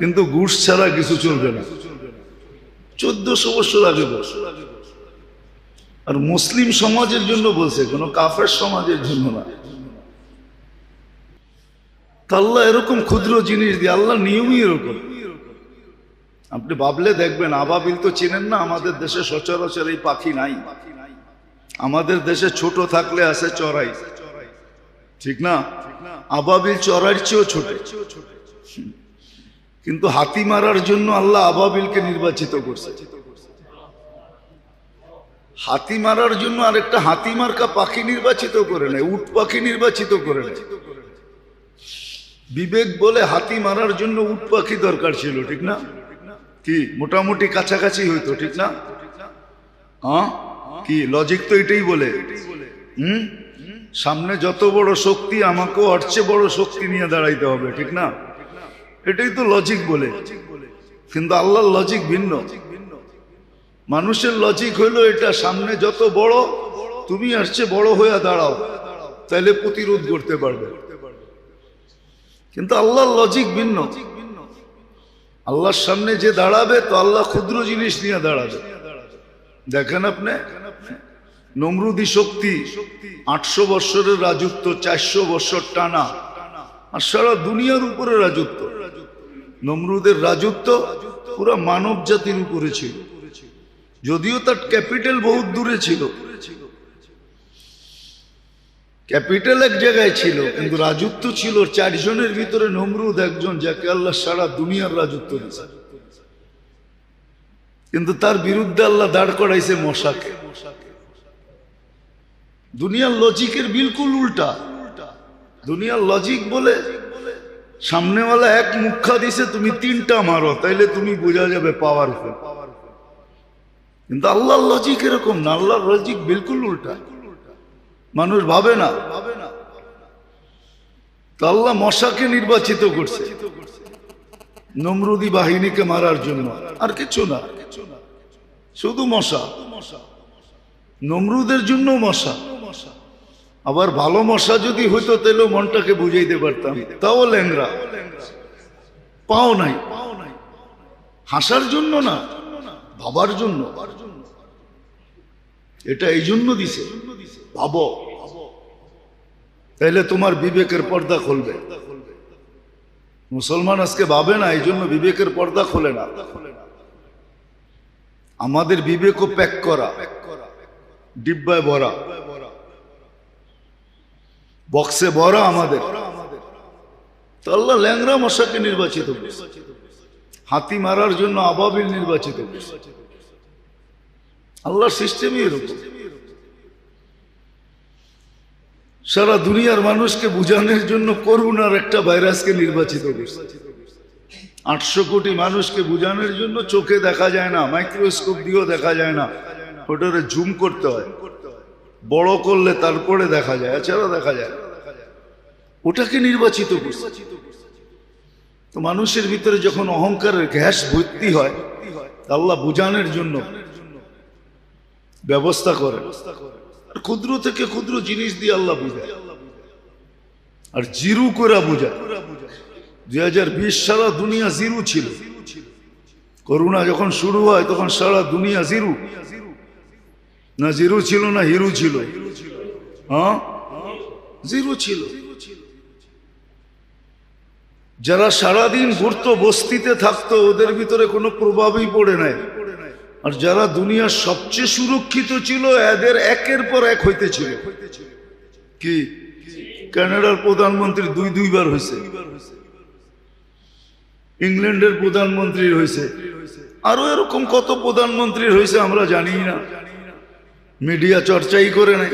কিন্তু গুড় ছাড়া কিছু চলবে না। চোদ্দশো বছর আগে আর মুসলিম সমাজের জন্য বলছে, কোনো কাফের সমাজের জন্য না। তা আল্লাহ এরকম ক্ষুদ্র জিনিস দিয়ে, আল্লাহ নিয়মই এরকম। আপনি ভাবলে দেখবেন, আবাবিল তো চেনেন না, আমাদের দেশে সচরাচর এই পাখি নাই। আমাদের দেশে ছোট থাকলে আছে চড়াই। ঠিক না? আবাবিল চড়াইর চেয়েও ছোট। কিন্তু হাতি মারার জন্য আল্লাহ আবাবিলকে নির্বাচিত করছে। হাতি মারার জন্য আরেকটা হাতি মার্কা পাখি নির্বাচিত করে নেয়, উট পাখি নির্বাচিত করে নেয়। বিবেক বলে হাতি মারার জন্য উট পাখি দরকার ছিল, ঠিক না? কি, মোটামুটি কাছাকাছি হইতো, ঠিক না? কি লজিক তো এটাই বলে। হুম? সামনে যত বড় শক্তি, আমাকেও ওর চেয়ে বড় শক্তি নিয়ে দাঁড়াইতে হবে, ঠিক না? এটাই তো লজিক বলে। কিন্তু আল্লাহর লজিক ভিন্ন। মানুষের লজিক হইল এটা, সামনে যত বড়, তুমি আসছে বড় হয়ে দাঁড়াও, তাইলে প্রতিরোধ করতে পারবে। কিন্তু আল্লাহর লজিক ভিন্ন। আল্লাহর সামনে যে দাঁড়াবে, তো আল্লাহ ক্ষুদ্র জিনিস নিয়ে দাঁড়াবে। দেখেন আপনি, নমরুদি শক্তি আটশো বৎসরের রাজত্ব, চারশো বৎসর টানা। আর সারা দুনিয়ার উপরে রাজত্ব। নমরুদের রাজত্ব পুরো মানব জাতির উপরে ছিল। যদিও তার ক্যাপিটাল বহুত দূরে ছিল। ক্যাপিটাল এক জায়গায় ছিল, কিন্তু রাজত্ব ছিল চারজনের ভিতরে নমরুদ একজন, যাকে আল্লাহ সারা দুনিয়ার রাজত্ব দিয়েছে কিন্তু তার বিরুদ্ধে আল্লাহ দাঁড় করাইছে মশাকে। দুনিয়ার লজিকের বিলকুল উল্টা। দুনিয়ার লজিক বলে, সামনেওয়ালা এক মুখা দিছে, তুমি তিনটা মারো, তাইলে তুমি বোঝা যাবে পাওয়ারফুল কিন্তু আল্লাহর লজিক এরকম না, আল্লাহর লজিক বিলকুল উল্টা। মানুষ ভাবে না। ভাবে তো আল্লাহ মশাকে নির্বাচিত করছে, নমরুদি বাহিনীকে মারার জন্য। আর কিছু না। শুধু মশা। নমরুদের জন্য মশা। আবার ভালো মশা যদি হইতো তাহলে মনটাকে বুঝাইতে পারতাম। তাও ল্যাংরা পাও নাই। হাসার জন্য না, ভাবার জন্য। এটা এই জন্য দিছে। ভাবো। তাইলে তোমার বিবেকের পর্দা খুলবে। মুসলমান আজকে ভাবে না, এই জন্য বিবেকের পর্দা খোলে না। আমাদের বিবেকও প্যাক করা, ডিব্বায় ভরা। বক্সে ভরা আমাদের। আল্লাহ ল্যাংরা মশাকে নির্বাচিত হাতি মারার জন্য আবাবিল নির্বাচিত করছে। আল্লাহর সিস্টেমই এরকম। সারা দুনিয়ার মানুষকে বুঝানোর জন্য করুণার একটা ভাইরাসকে নির্বাচিত আটশো কোটি মানুষকে বুঝানোর জন্য চোখে দেখা যায় না, মাইক্রোস্কোপ দিয়েও দেখা যায় না। ওটারে জুম করতে হয়। বড় করলে তারপরে দেখা যায় এছাড়া দেখা যায়। ওটাকে নির্বাচিত করছে। তো মানুষের ভিতরে যখন অহংকারের গ্যাস ভর্তি হয়, আল্লাহ বুঝানোর জন্য ব্যবস্থা করে। ক্ষুদ্র থেকে ক্ষুদ্র জিনিস দিয়ে আল্লাহ বুঝায়। আর জিরু করে বুঝায়। দুই হাজার বিশ সারা দুনিয়া জিরু ছিল। করোনা যখন শুরু হয়, তখন সারা দুনিয়া জিরু। না জিরু ছিল, না হিরু ছিল। হ্যাঁ? জিরু ছিল। যারা সারাদিন ঘুরতো, বস্তিতে থাকতো, ওদের ভিতরে কোনো প্রভাবই পড়ে নাই। আর যারা দুনিয়ার সবচেয়ে সুরক্ষিত ছিল, এদের একের পর এক হইতেছিল কি? কানাডার প্রধানমন্ত্রী দুই দুইবার হয়েছে। ইংল্যান্ডের প্রধানমন্ত্রী হয়েছে। আরও এরকম কত প্রধানমন্ত্রী হয়েছে আমরা জানি না। মিডিয়া চর্চাই করে নাই।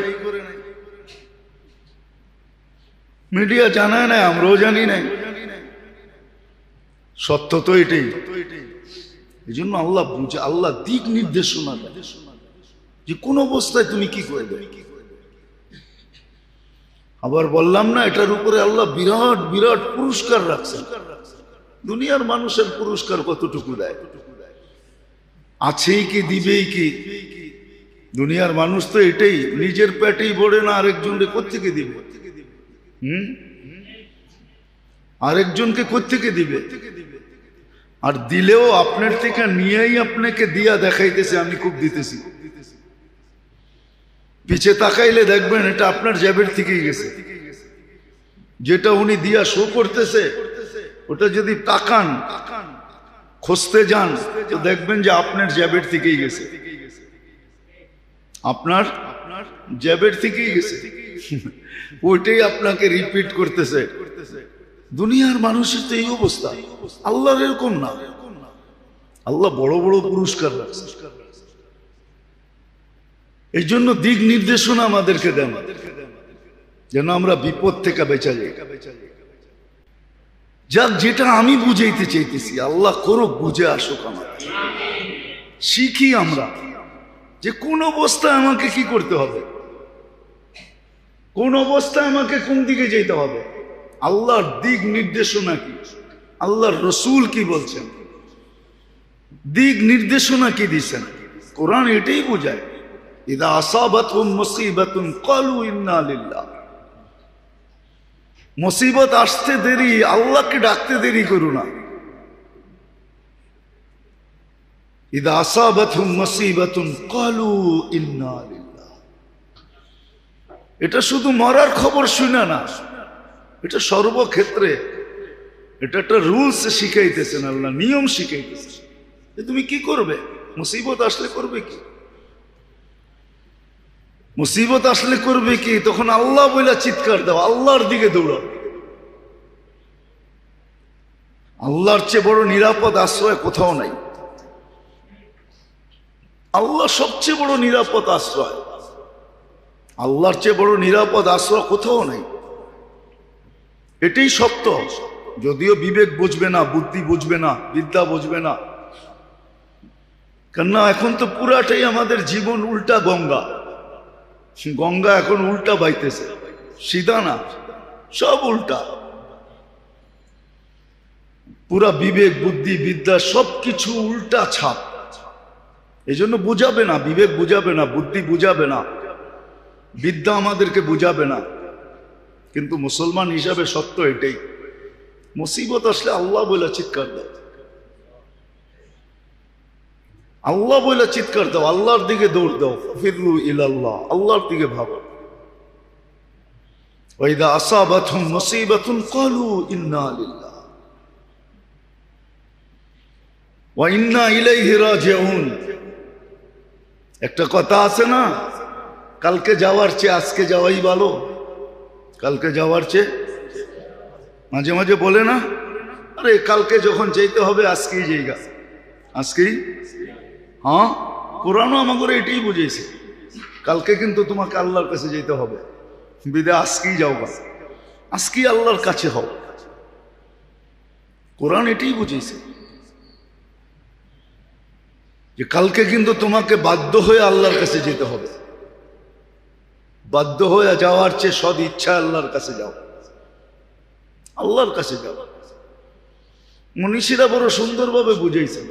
মিডিয়া জানায় না আমরাও জানি নাই। সত্য তো এটাই। এই জন্য আল্লাহ বুঝে, আল্লাহ দিক নির্দেশনা যে কোন অবস্থায় তুমি কি করবে? আবার বললাম না, এটার উপরে আল্লাহ বিরাট বিরাট পুরস্কার রাখছেন। দুনিয়ার মানুষের পুরস্কার কতটুকু দেয়? আছেই কি, দিবেই কি? দুনিয়ার মানুষ তো এটাই, নিজের পেটেই ভরে না আরেকজনকে কোথেকে দিবে? হুম? আরেকজনকে কোথেকে দিবে? আর দিলেও আপনার থেকে নিয়েই আপনাকে দিয়া দেখাইতেছে, আমি খুব দিতেছি। পিছে তাকাইলে দেখবেন এটা আপনার জ্যাবের থেকেই গেছে। যেটা উনি দিয়া শো করতেছে, ওটা যদি তাকান, খুঁজতে যান, তো দেখবেন যে আপনার জ্যাবের থেকেই গেছে। আপনার আপনার জ্যাবের থেকেই গেছে। ওইটাই আপনাকে রিপিট করতেছে। দুনিয়ার মানুষের তো এই অবস্থা। আল্লাহর এরকম না। আল্লাহ বড় বড় পুরস্কার এই জন্য দিক নির্দেশনা আমাদেরকে দেন। যেন আমরা বিপদ থেকে বেঁচা যাই। যাক, যেটা আমি বুঝাইতে চাইতেছি, আল্লাহ করুক, বুঝে আসুক আমার শিখি আমরা। যে কোন অবস্থায় আমাকে কি করতে হবে? কোন অবস্থায় আমাকে কোন দিকে যেতে হবে? আল্লাহর দিক নির্দেশনা কি? আল্লাহর রসুল কি বলছেন? দিক নির্দেশনা কি দিচ্ছেন কোরআন এটাই বোঝায়। ইদা আসাবাতুম মুসিবাতুন ক্বালু ইন্না লিল্লাহ। মুসিবত আসতে দেরি, আল্লাহকে ডাকতে দেরি করো না। ক্বালু ইন্না এটা শুধু মরার খবর শুনে না, এটা সর্বক্ষেত্রে এটা একটা রুলস শিখাইতেছেন আল্লাহ, নিয়ম শিখাইতেছেন। তুমি কি করবে? মুসিবত আসলে করবে কি? মুসিবত আসলে করবে কি? তখন আল্লাহ বলে চিৎকার দাও, আল্লাহর দিকে দৌড়াও। আল্লাহর চেয়ে বড় নিরাপদ আশ্রয় কোথাও নাই। আল্লাহ সবচেয়ে বড় নিরাপদ আশ্রয়। আল্লাহর চেয়ে বড় নিরাপদ আশ্রয় কোথাও নেই। এটাই সত্য। যদিও বিবেক বুঝবে না, বুদ্ধি বুঝবে না, বিদ্যা বুঝবে না। কেননা এখন তো পুরাটাই আমাদের জীবন উল্টা গঙ্গা। গঙ্গা এখন উল্টা বাইতেছে, সিধা না, সব উল্টা। পুরা বিবেক, বুদ্ধি, বিদ্যা সবকিছু উল্টা ছাপ। এই জন্য বুঝাবে না, বিবেক বুঝাবে না, বুদ্ধি বুঝাবে না। বিদ্যা আমাদেরকে বুঝাবে না। কিন্তু মুসলমান হিসাবে সত্য এটাই। মুসিবত আসলে আল্লাহ বলে চিৎকার দাও। আল্লাহ বলে চিৎকার দাও, আল্লাহর দিকে দৌড় দাও। ফিরলু ইলাল্লাহ, আল্লাহর দিকে ভাবো। ওইদা আসাবাতুম মুসিবাতুন ক্বালু ইন্না লিল্লাহ। ইন্না ইলাইহি রাজিউন। একটা কথা আছে না? কালকে যাওয়ার চেয়ে আজকে যাওয়াই ভালো। কালকে যাওয়ার চেয়ে? মাঝে মাঝে বলে না? আরে কালকে যখন যেতে হবে, আজকেই যাইগা আজকেই? হ্যাঁ? কোরআনও আমাকে এটাই বুঝিয়েছে। কালকে কিন্তু তোমাকে আল্লাহর কাছে যেতে হবে। বিদে আজকেই যাও গা। আজকেই আল্লাহর কাছে হও। কোরআন এটাই বুঝিয়েছে। যে কালকে কিন্তু তোমাকে বাধ্য হয়ে আল্লাহর কাছে যেতে হবে। বাধ্য হয়ে যাওয়ার চেয়ে সদ ইচ্ছা আল্লাহর কাছে যাও। আল্লাহর কাছে যাও। মনীষীরা বড় সুন্দরভাবে বুঝাইছেন।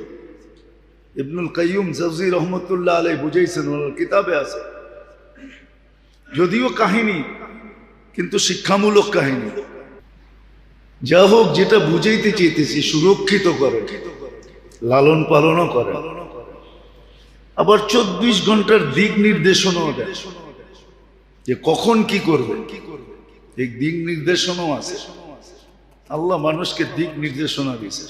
ইবনুল কাইয়ুম জফজি রহমতুল্লাহ আলাই বুঝাইছেন, ওনার কিতাবে আছে। যদিও কাহিনী, কিন্তু শিক্ষামূলক কাহিনী। যা হোক, যেটা বুঝাইতে চেয়েতেছি, সুরক্ষিত করে লালন পালনও করে। আবার চব্বিশ ঘণ্টার দিক নির্দেশনাও দেয়। যে কখন কি করবে? এই দিক নির্দেশনাও আছে। আল্লাহ মানুষকে দিক নির্দেশনা দিয়েছে।